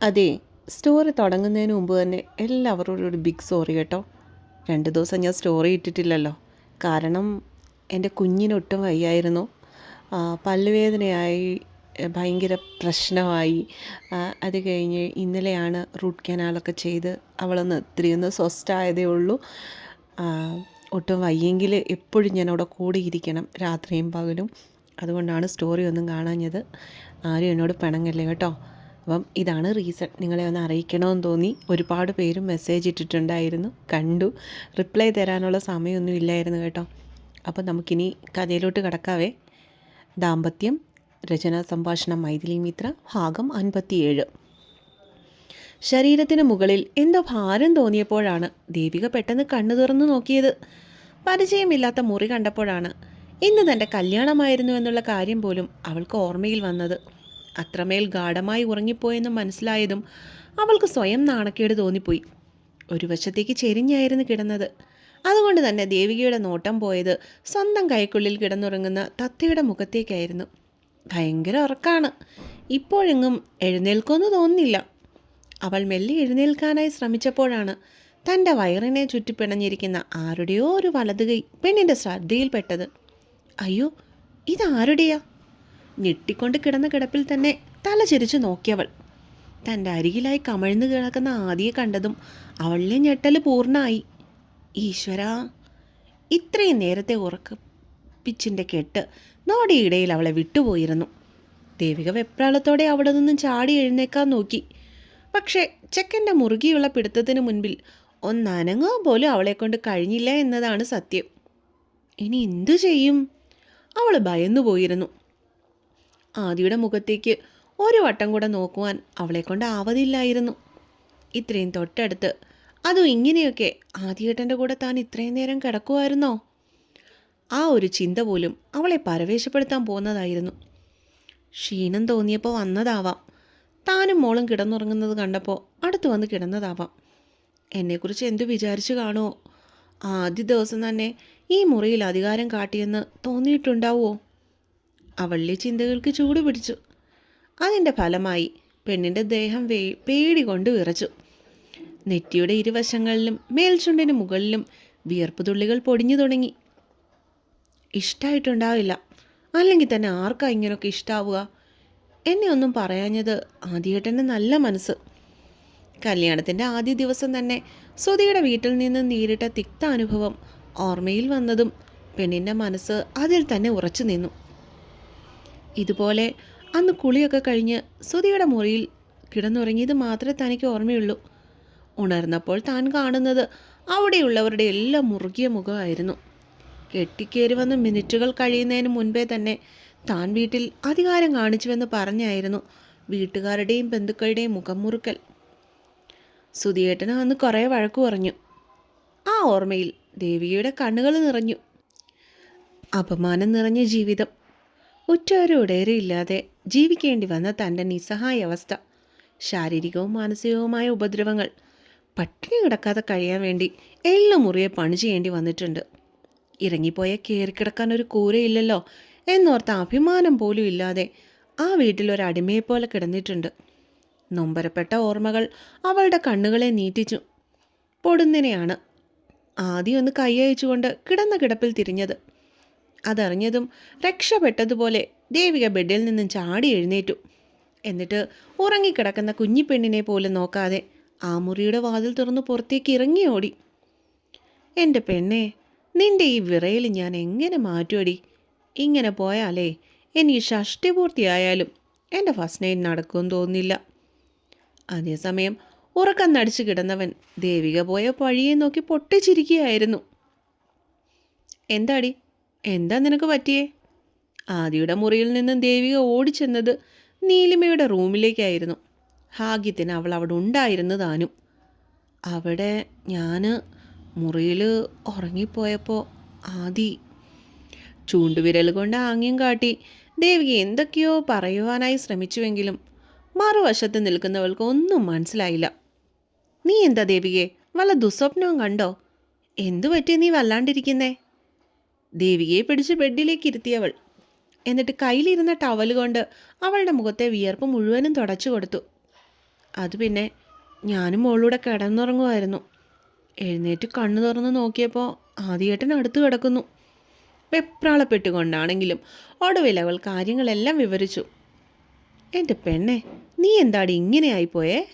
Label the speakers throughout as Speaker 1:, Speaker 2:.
Speaker 1: അതെ സ്റ്റോറി തുടങ്ങുന്നതിന് മുമ്പ് തന്നെ എല്ലാവരോടും ഒരു ബിഗ് സോറി കേട്ടോ. രണ്ട് ദിവസം ഞാൻ സ്റ്റോറി ഇട്ടിട്ടില്ലല്ലോ. കാരണം എന്റെ കുഞ്ഞിനൊട്ടും വയ്യായിരുന്നു. പല്ലുവേദനയായി ഭയങ്കര പ്രശ്നമായി. അത് കഴിഞ്ഞ് ഇന്നലെയാണ് റൂട്ട് കനാലൊക്കെ ചെയ്ത് അവളൊന്ന് ഇത്തിരി ഒന്ന് സ്വസ്ഥായതേ ഉള്ളൂ. ഒട്ടും വയ്യെങ്കിൽ എപ്പോഴും ഞാൻ അവിടെ കൂടെ ഇരിക്കണം രാത്രിയും പകലും. അതുകൊണ്ടാണ് സ്റ്റോറി ഒന്നും കാണാഞ്ഞത്. ആരും എന്നോട് പിണങ്ങല്ലേ കേട്ടോ. അപ്പം ഇതാണ് റീസൺ നിങ്ങളെ ഒന്ന് അറിയിക്കണമെന്ന് തോന്നി. ഒരുപാട് പേരും മെസ്സേജ് ഇട്ടിട്ടുണ്ടായിരുന്നു. കണ്ടു. റിപ്ലൈ തരാനുള്ള സമയമൊന്നും ഇല്ലായിരുന്നു കേട്ടോ. അപ്പോൾ നമുക്കിനി കഥയിലോട്ട് കിടക്കാവേ. ദാമ്പത്യം രചനാ സംഭാഷണം മൈഥിലി മിത്ര ഭാഗം അൻപത്തിയേഴ്. ശരീരത്തിന് മുകളിൽ എന്തോ ഭാരം തോന്നിയപ്പോഴാണ് ദേവിക പെട്ടെന്ന് കണ്ണു തുറന്നു നോക്കിയത്. പരിചയമില്ലാത്ത മുറി കണ്ടപ്പോഴാണ്. ഇന്ന് തന്റെ കല്യാണമായിരുന്നു എന്നുള്ള കാര്യം പോലും അവൾക്ക് ഓർമ്മയിൽ വന്നത്. അത്രമേൽ ഗാഠമായി ഉറങ്ങിപ്പോയെന്ന് മനസ്സിലായതും അവൾക്ക് സ്വയം നാണക്കേട് തോന്നിപ്പോയി. ഒരു വശത്തേക്ക് ചെരിഞ്ഞായിരുന്നു കിടന്നത്. അതുകൊണ്ട് തന്നെ ദേവികയുടെ നോട്ടം പോയത് സ്വന്തം കൈക്കുള്ളിൽ കിടന്നുറങ്ങുന്ന തത്തയുടെ മുഖത്തേക്കായിരുന്നു. ഭയങ്കര ഉറക്കാണ്. ഇപ്പോഴെങ്ങും എഴുന്നേൽക്കുമെന്ന് തോന്നുന്നില്ല. അവൾ മെല്ലെ എഴുന്നേൽക്കാനായി ശ്രമിച്ചപ്പോഴാണ് തന്റെ വയറിനെ ചുറ്റിപ്പിണഞ്ഞിരിക്കുന്ന ആരുടെയോ ഒരു വലതുകൈ പെണ്ണിന്റെ ശ്രദ്ധയിൽപ്പെട്ടത്. അയ്യോ ഇതാരുടെയാ? ഞെട്ടിക്കൊണ്ട് കിടന്ന കിടപ്പിൽ തന്നെ തല ചിരിച്ചു നോക്കിയവൾ. തന്റെ അരികിലായി കമഴ്ന്നു കിടക്കുന്ന ആദിയെ കണ്ടതും അവളിലെ ഞെട്ടൽ പൂർണമായി ഈശ്വര ഇത്രയും നേരത്തെ ഉറക്കപ്പിച്ചിന്റെ കെട്ട് നോടിയിടയിൽ അവളെ വിട്ടുപോയിരുന്നു. ദേവിക വെപ്രാളത്തോടെ അവിടെ നിന്നും ചാടി എഴുന്നേക്കാൻ നോക്കി. പക്ഷേ ചെക്കന്റെ മുറുകിയുള്ള പിടുത്തത്തിന് മുൻപിൽ ഒന്നനങ്ങുക പോലും അവളെ കൊണ്ട് കഴിഞ്ഞില്ല എന്നതാണ് സത്യം. ഇനി എന്തു ചെയ്യും? അവൾ ഭയന്നു പോയിരുന്നു ആദിയുടെ മുഖത്തേക്ക് ഒരു വട്ടം കൂടെ നോക്കുവാൻ അവളെ കൊണ്ട് ആവതില്ലായിരുന്നു. ഇത്രയും തൊട്ടടുത്ത് അതും ഇങ്ങനെയൊക്കെ ആദിയേട്ടന്റെ കൂടെ താൻ ഇത്രയും നേരം കിടക്കുമായിരുന്നോ ആ ഒരു ചിന്ത പോലും അവളെ പരവേശപ്പെടുത്താൻ പോകുന്നതായിരുന്നു ക്ഷീണം തോന്നിയപ്പോൾ വന്നതാവാം. താനും മോളും കിടന്നുറങ്ങുന്നത് കണ്ടപ്പോൾ അടുത്ത് വന്ന് കിടന്നതാവാം. എന്നെക്കുറിച്ച് എന്തു വിചാരിച്ചു കാണുമോ ആദ്യ ദിവസം തന്നെ ഈ മുറിയിൽ അധികാരം കാട്ടിയെന്ന് തോന്നിയിട്ടുണ്ടാവുമോ അവളുടെ ചിന്തകൾക്ക് ചൂട് പിടിച്ചു. അതിന്റെ ഫലമായി പെണ്ണിന്റെ ദേഹം വേ പേടി കൊണ്ട് വിറച്ചു. നെറ്റിയുടെ ഇരുവശങ്ങളിലും മേൽചുണ്ടിന് മുകളിലും വിയർപ്പ് തുള്ളികൾ പൊടിഞ്ഞു തുടങ്ങി. ഇഷ്ടമായിട്ടുണ്ടാവില്ല അല്ലെങ്കിൽ തന്നെ ആർക്കാ ഇങ്ങനെയൊക്കെ ഇഷ്ടാവുക? എന്നെ ഒന്നും പറയാഞ്ഞത് ആദ്യേട്ടന്റെ നല്ല മനസ്സ്. കല്യാണത്തിന്റെ ആദ്യ ദിവസം തന്നെ സുധിയുടെ വീട്ടിൽ നിന്ന് നേരിട്ട തിക്ത അനുഭവം ഓർമ്മയിൽ വന്നതും പെണ്ണിന്റെ മനസ്സ് അതിൽ തന്നെ ഉറച്ചു നിന്നു. ഇതുപോലെ അന്ന് കുളിയൊക്കെ കഴിഞ്ഞ് സുധിയുടെ മുറിയിൽ കിടന്നുറങ്ങിയത് മാത്രമേ തനിക്ക് ഓർമ്മയുള്ളൂ. ഉണർന്നപ്പോൾ താൻ കാണുന്നത് അവിടെയുള്ളവരുടെ എല്ലാം മുറുകിയ മുഖമായിരുന്നു. കെട്ടിക്കേറി വന്ന മിനിറ്റുകൾ കഴിയുന്നതിന് മുൻപേ തന്നെ താൻ വീട്ടിൽ അധികാരം കാണിച്ചുവെന്ന് പറഞ്ഞായിരുന്നു വീട്ടുകാരുടെയും ബന്ധുക്കളുടെയും മുഖം മുറുക്കൽ. സുധിയേട്ടന് അന്ന് കുറേ വഴക്കു പറഞ്ഞു. ആ ഓർമ്മയിൽ ദേവിയുടെ കണ്ണുകൾ നിറഞ്ഞു. അപമാനം നിറഞ്ഞ ജീവിതം. ഉറ്റവരുടേറിയില്ലാതെ ജീവിക്കേണ്ടി വന്ന തന്റെ നിസ്സഹായ അവസ്ഥ ശാരീരികവും മാനസികവുമായ ഉപദ്രവങ്ങൾ പട്ടിണി കിടക്കാതെ കഴിയാൻ വേണ്ടി എല്ലാം മുറിയെ പണി ചെയ്യേണ്ടി വന്നിട്ടുണ്ട്. ഇറങ്ങിപ്പോയ കയറിക്കിടക്കാൻ ഒരു കൂരയില്ലല്ലോ എന്നോർത്ത അഭിമാനം പോലും ഇല്ലാതെ ആ വീട്ടിൽ ഒരു അടിമയെപ്പോലെ കിടന്നിട്ടുണ്ട്. നൊമ്പരപ്പെട്ട ഓർമ്മകൾ അവളുടെ കണ്ണുകളെ നീറ്റിച്ചു പൊടുന്നിനെയാണ് ആദ്യം ഒന്ന് കൈയയച്ചുകൊണ്ട് കിടന്ന കിടപ്പിൽ തിരിഞ്ഞത്. അതറിഞ്ഞതും രക്ഷപ്പെട്ടതുപോലെ ദേവിക ബെഡിൽ നിന്നും ചാടി എഴുന്നേറ്റു. എന്നിട്ട് ഉറങ്ങിക്കിടക്കുന്ന കുഞ്ഞിപ്പെണ്ണിനെ പോലും നോക്കാതെ ആ മുറിയുടെ വാതിൽ തുറന്ന് പുറത്തേക്ക് ഇറങ്ങി ഓടി. എന്റെ പെണ്ണെ നിന്റെ ഈ വിറയിൽ ഞാൻ എങ്ങനെ മാറ്റുമടി ഇങ്ങനെ പോയാലേ എനിക്ക് ഷഷ്ടി പൂർത്തിയായാലും എന്റെ ഫസ്റ്റ് നൈറ്റ് നടക്കുമെന്ന് തോന്നില്ല അതേസമയം ഉറക്കം നടിച്ചു കിടന്നവൻ ദേവിക പോയ പഴിയെ നോക്കി പൊട്ടിച്ചിരിക്കുകയായിരുന്നു. എന്താടി എന്താ നിനക്ക് പറ്റിയേ? ആദിയുടെ മുറിയിൽ നിന്നും ദേവിക ഓടിച്ചെന്നത് നീലിമയുടെ റൂമിലേക്കായിരുന്നു. ഭാഗ്യത്തിന് അവൾ അവിടെ ഉണ്ടായിരുന്നു താനും അവിടെ ഞാൻ മുറിയിൽ ഉറങ്ങിപ്പോയപ്പോൾ ആദി ചൂണ്ടുവിരൽ കൊണ്ട് ആംഗ്യം കാട്ടി ദേവിക എന്തൊക്കെയോ പറയുവാനായി ശ്രമിച്ചുവെങ്കിലും മറുവശത്ത് നിൽക്കുന്നവൾക്ക് ഒന്നും മനസ്സിലായില്ല. നീ എന്താ ദേവികയെ വല്ല ദുസ്വപ്നവും കണ്ടോ? എന്തു പറ്റി നീ വല്ലാണ്ടിരിക്കുന്നേ? ദേവികയെ പിടിച്ച് ബെഡിലേക്ക് ഇരുത്തിയവൾ എന്നിട്ട് കയ്യിലിരുന്ന ടവൽ കൊണ്ട് അവളുടെ മുഖത്തെ വിയർപ്പ് മുഴുവനും തുടച്ചു കൊടുത്തു. അത് പിന്നെ ഞാനും മോളൂടെ കിടന്നുറങ്ങുമായിരുന്നു എഴുന്നേറ്റ് കണ്ണു തുറന്ന് നോക്കിയപ്പോൾ ആദ്യേട്ടൻ അടുത്ത് കിടക്കുന്നു. വെപ്രാളപ്പെട്ടുകൊണ്ടാണെങ്കിലും ഒടുവിൽ അവൾ കാര്യങ്ങളെല്ലാം വിവരിച്ചു. എന്റെ പെണ്ണെ നീ എന്താടി ഇങ്ങനെ ആയിപ്പോയേ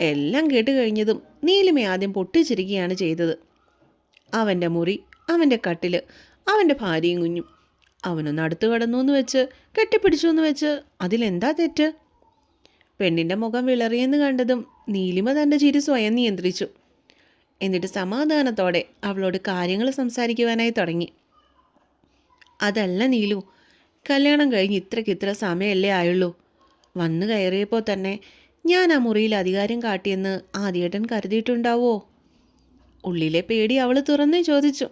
Speaker 1: എല്ലാം കേട്ട് കഴിഞ്ഞതും നീലിമ ആദ്യം പൊട്ടിച്ചിരിക്കുകയാണ് ചെയ്തത്. അവന്റെ മുറി അവന്റെ കട്ടിൽ അവന്റെ ഭാര്യയും കുഞ്ഞും. അവനൊന്ന് അടുത്ത് കിടന്നു എന്ന് വെച്ച് കെട്ടിപ്പിടിച്ചു എന്ന് വെച്ച് അതിലെന്താ തെറ്റ്? പെണ്ണിന്റെ മുഖം വിളറിയെന്ന് കണ്ടതും നീലിമ തന്റെ ചിരി സ്വയം നിയന്ത്രിച്ചു. എന്നിട്ട് സമാധാനത്തോടെ അവളോട് കാര്യങ്ങൾ സംസാരിക്കുവാനായി തുടങ്ങി. അതല്ല നീലു കല്യാണം കഴിഞ്ഞ് ഇത്രയ്ക്ക് ഇത്ര സമയമല്ലേ ആയുള്ളൂ. വന്നു കയറിയപ്പോൾ തന്നെ ഞാൻ ആ മുറിയിൽ അധികാരം കാട്ടിയെന്ന് ആദ്യേട്ടൻ കരുതിയിട്ടുണ്ടാവോ? ഉള്ളിലെ പേടി അവൾ തുറന്നേ ചോദിച്ചു.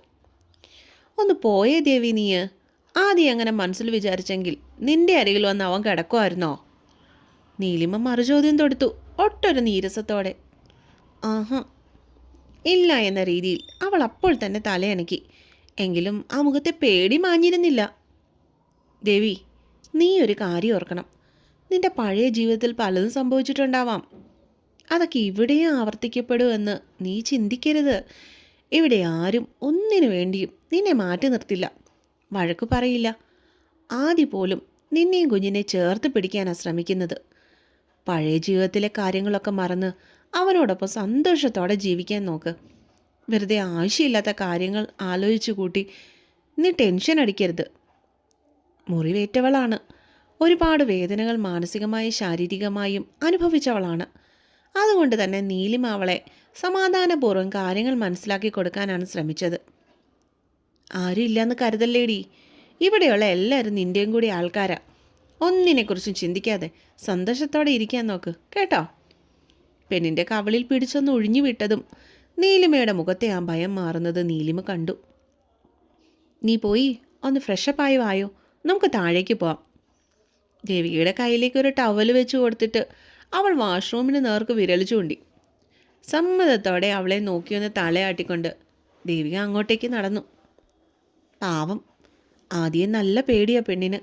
Speaker 1: ഒന്ന് പോയേ ദേവി നീ ആദ്യം അങ്ങനെ മനസ്സിൽ വിചാരിച്ചെങ്കിൽ നിന്റെ അരികിൽ വന്ന് അവൻ കിടക്കുമായിരുന്നോ നീലിമ മറുചോദ്യം തൊടുത്തു ഒട്ടൊരു നീരസത്തോടെ. ആഹാ. ഇല്ല എന്ന രീതിയിൽ അവൾ അപ്പോൾ തന്നെ തലയണക്കി എങ്കിലും ആ മുഖത്തെ പേടി മാഞ്ഞിരുന്നില്ല. ദേവി നീ ഒരു കാര്യം ഓർക്കണം. നിന്റെ പഴയ ജീവിതത്തിൽ പലതും സംഭവിച്ചിട്ടുണ്ടാവാം. അതൊക്കെ ഇവിടെയും ആവർത്തിക്കപ്പെടുമെന്ന് നീ ചിന്തിക്കരുത്. ഇവിടെ ആരും ഒന്നിനു വേണ്ടിയും നിന്നെ മാറ്റി നിർത്തില്ല. വഴക്കു പറയില്ല. ആദ്യ പോലും നിന്നെയും കുഞ്ഞിനെ ചേർത്ത് പിടിക്കാനാണ് ശ്രമിക്കുന്നത്. പഴയ ജീവിതത്തിലെ കാര്യങ്ങളൊക്കെ മറന്ന് അവനോടൊപ്പം സന്തോഷത്തോടെ ജീവിക്കാൻ നോക്ക്. വെറുതെ ആവശ്യമില്ലാത്ത കാര്യങ്ങൾ ആലോചിച്ചു കൂട്ടി നീ ടെൻഷൻ അടിക്കരുത്. മുറിവേറ്റവളാണ്. ഒരുപാട് വേദനകൾ മാനസികമായും ശാരീരികമായും അനുഭവിച്ചവളാണ്. അതുകൊണ്ട് തന്നെ നീലിമാവളെ സമാധാനപൂർവം കാര്യങ്ങൾ മനസ്സിലാക്കി കൊടുക്കാനാണ് ശ്രമിച്ചത്. ആരും ഇല്ലയെന്ന് കരുതല്ലേടി. ഇവിടെയുള്ള എല്ലാവരും നിന്റെയും കൂടി ആൾക്കാരാ. ഒന്നിനെക്കുറിച്ചും ചിന്തിക്കാതെ സന്തോഷത്തോടെ ഇരിക്കാൻ നോക്ക് കേട്ടോ? പെണ്ണിന്റെ കവളിൽ പിടിച്ചൊന്ന് ഒഴിഞ്ഞു വിട്ടതും നീലിമയുടെ മുഖത്തെ ആ ഭയം മാറുന്നത് നീലിമ കണ്ടു. നീ പോയി ഒന്ന് ഫ്രഷപ്പായി വായോ. നമുക്ക് താഴേക്ക് പോവാം. ദേവികയുടെ കയ്യിലേക്ക് ഒരു ടവൽ വെച്ച് കൊടുത്തിട്ട് അവൾ വാഷ്റൂമിന് നേർക്ക് വിരൽ ചൂണ്ടി സമ്മതത്തോടെ അവളെ നോക്കിയൊന്ന് തലയാട്ടിക്കൊണ്ട് ദേവിക അങ്ങോട്ടേക്ക് നടന്നു. പാവം ആദ്യം നല്ല പേടിയാ പെണ്ണിന്.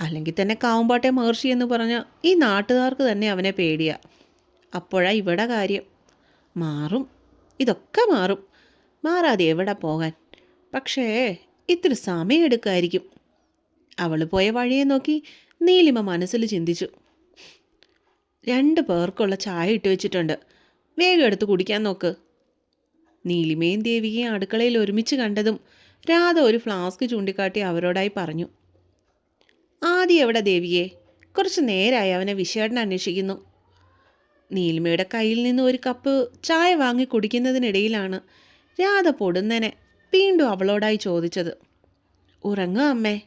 Speaker 1: അല്ലെങ്കിൽ തന്നെ കാവുമ്പാട്ടെ മഹർഷി എന്ന് പറഞ്ഞ ഈ നാട്ടുകാർക്ക് തന്നെ അവനെ പേടിയാ. അപ്പോഴാ ഇവിടെ കാര്യം. മാറും ഇതൊക്കെ മാറും. മാറാതെ എവിടെ പോകാൻ? പക്ഷേ ഇത്തിരി സമയമെടുക്കുമായിരിക്കും അവൾ പോയ വഴിയെ നോക്കി നീലിമ മനസ്സിൽ ചിന്തിച്ചു. രണ്ട് പേർക്കുള്ള ചായ ഇട്ട് വെച്ചിട്ടുണ്ട്. വേഗം എടുത്ത് കുടിക്കാൻ നോക്ക്. നീലിമയും ദേവികയും അടുക്കളയിൽ ഒരുമിച്ച് കണ്ടതും രാധ ഒരു ഫ്ലാസ്ക് ചൂണ്ടിക്കാട്ടി അവരോടായി പറഞ്ഞു. ആദ്യം എവിടെ ദേവിയെ? കുറച്ച് നേരമായി അവനെ വിശേടനം അന്വേഷിക്കുന്നു. നീലിമയുടെ കയ്യിൽ നിന്ന് ഒരു കപ്പ് ചായ വാങ്ങി കുടിക്കുന്നതിനിടയിലാണ് രാധ പൊടുന്നനെ വീണ്ടും അവളോടായി ചോദിച്ചത്. ഉറങ്ങുക അമ്മേ.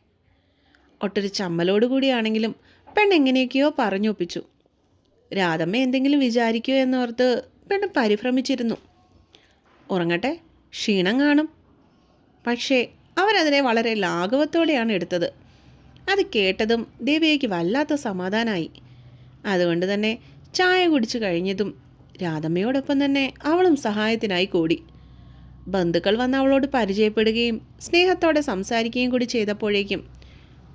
Speaker 1: ഒട്ടൊരു ചമ്മലോടുകൂടിയാണെങ്കിലും പെണ്ണെങ്ങനെയൊക്കെയോ പറഞ്ഞൊപ്പിച്ചു. രാധമ്മ എന്തെങ്കിലും വിചാരിക്കുമോ എന്നോർത്ത് പെണ്ണ് പരിഭ്രമിച്ചിരുന്നു. ഉറങ്ങട്ടെ ക്ഷീണം കാണും. പക്ഷേ അവരതിനെ വളരെ ലാഘവത്തോടെയാണ് എടുത്തത്. അത് കേട്ടതും ദേവിയയ്ക്ക് വല്ലാത്ത സമാധാനമായി അതുകൊണ്ട് തന്നെ ചായ കുടിച്ചു കഴിഞ്ഞതും രാധമ്മയോടൊപ്പം തന്നെ അവളും സഹായത്തിനായി കൂടി. ബന്ധുക്കൾ വന്ന് അവളോട് പരിചയപ്പെടുകയും സ്നേഹത്തോടെ സംസാരിക്കുകയും കൂടി ചെയ്തപ്പോഴേക്കും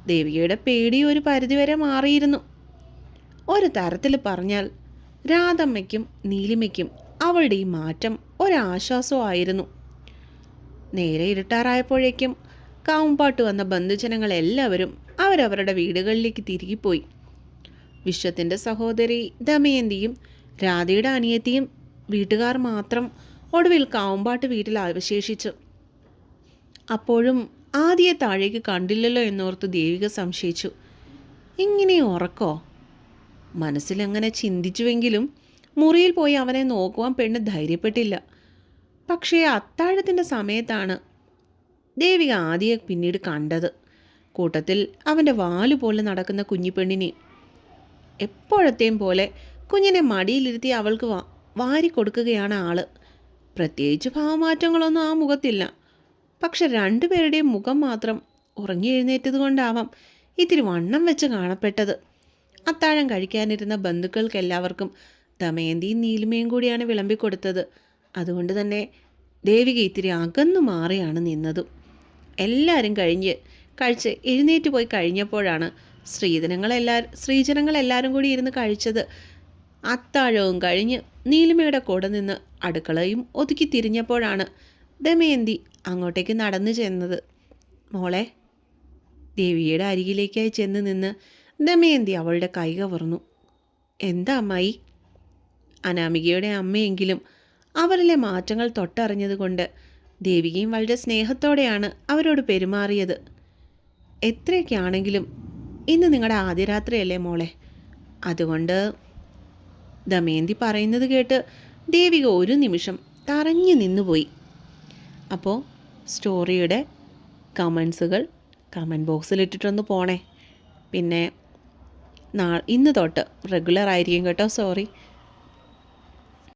Speaker 1: ദേവികയുടെ പേടി ഒരു പരിധിവരെ മാറിയിരുന്നു. ഒരു തരത്തിൽ പറഞ്ഞാൽ രാധമ്മയ്ക്കും നീലിമയ്ക്കും അവളുടെ ഈ മാറ്റം ഒരാശ്വാസമായിരുന്നു. നേരെ ഇരുട്ടാറായപ്പോഴേക്കും കാവുംപാട്ട് വന്ന ബന്ധുജനങ്ങൾ എല്ലാവരും അവരവരുടെ വീടുകളിലേക്ക് തിരികിപ്പോയി. വിശ്വത്തിന്റെ സഹോദരി ദമയന്തിയും രാധയുടെ അനിയത്തിയും വീട്ടുകാർ മാത്രം ഒടുവിൽ കാവുംപാട്ട് വീട്ടിൽ അവശേഷിച്ചു. അപ്പോഴും ആദ്യ താഴേക്ക് കണ്ടില്ലല്ലോ എന്നോർത്ത് ദേവിക സംശയിച്ചു. ഇങ്ങനെ ഉറക്കോ? മനസ്സിലങ്ങനെ ചിന്തിച്ചുവെങ്കിലും മുറിയിൽ പോയി അവനെ നോക്കുവാൻ പെണ്ണ് ധൈര്യപ്പെട്ടില്ല. പക്ഷേ അത്താഴത്തിന്റെ സമയത്താണ് ദേവിക ആദ്യ പിന്നീട് കണ്ടത്. കൂട്ടത്തിൽ അവന്റെ വാൽ പോലെ നടക്കുന്ന കുഞ്ഞിപ്പെണ്ണിനെ. എപ്പോഴത്തെയും പോലെ കുഞ്ഞിനെ മടിയിലിരുത്തി അവൾക്ക് വാ വാരി കൊടുക്കുകയാണ് ആൾ. പ്രത്യേകിച്ച് ഭാവമാറ്റങ്ങളൊന്നും ആ മുഖത്തില്ല. പക്ഷെ രണ്ടുപേരുടെയും മുഖം മാത്രം ഉറങ്ങി എഴുന്നേറ്റത് കൊണ്ടാവാം ഇത്തിരി വണ്ണം വെച്ച് കാണപ്പെട്ടത്. അത്താഴം കഴിക്കാനിരുന്ന ബന്ധുക്കൾക്കെല്ലാവർക്കും ദമയന്തിയും നീലിമയും കൂടിയാണ് വിളമ്പിക്കൊടുത്തത്. അതുകൊണ്ട് തന്നെ ദേവിക ഇത്തിരി അകന്നു മാറിയാണ് നിന്നതും. എല്ലാവരും കഴിഞ്ഞ് കഴിച്ച് എഴുന്നേറ്റ് പോയി കഴിഞ്ഞപ്പോഴാണ് സ്ത്രീജനങ്ങളെല്ലാ സ്ത്രീജനങ്ങളെല്ലാവരും കൂടി ഇരുന്ന് കഴിച്ചത്. അത്താഴവും കഴിഞ്ഞ് നീലിമയുടെ കൂടെ നിന്ന് അടുക്കളയും ഒതുക്കി തിരിഞ്ഞപ്പോഴാണ് ദമയന്തി അങ്ങോട്ടേക്ക് നടന്നു ചെന്നത്. മോളെ ദേവിയുടെ അരികിലേക്കായി ചെന്ന് നിന്ന് ദമയന്തി അവളുടെ കൈ കവർന്നു. എന്താ അമ്മായി? അനാമികയുടെ അമ്മയെങ്കിലും അവരിലെ മാറ്റങ്ങൾ തൊട്ടറിഞ്ഞതുകൊണ്ട് ദേവികയും വളരെ സ്നേഹത്തോടെയാണ് അവരോട് പെരുമാറിയത്. എത്രയൊക്കെയാണെങ്കിലും ഇന്ന് നിങ്ങളുടെ ആദ്യ രാത്രിയല്ലേ മോളെ? അതുകൊണ്ട് ദമയന്തി പറയുന്നത് കേട്ട് ദേവിക ഒരു നിമിഷം തറഞ്ഞു നിന്നുപോയി. അപ്പോൾ സ്റ്റോറിയുടെ കമൻസുകൾ കമന്റ് ബോക്സിൽ ഇട്ടിട്ടൊന്ന് പോണേ. പിന്നെ നാ ഇന്ന് തൊട്ട് റെഗുലർ ആയിരിക്കും കേട്ടോ സോറി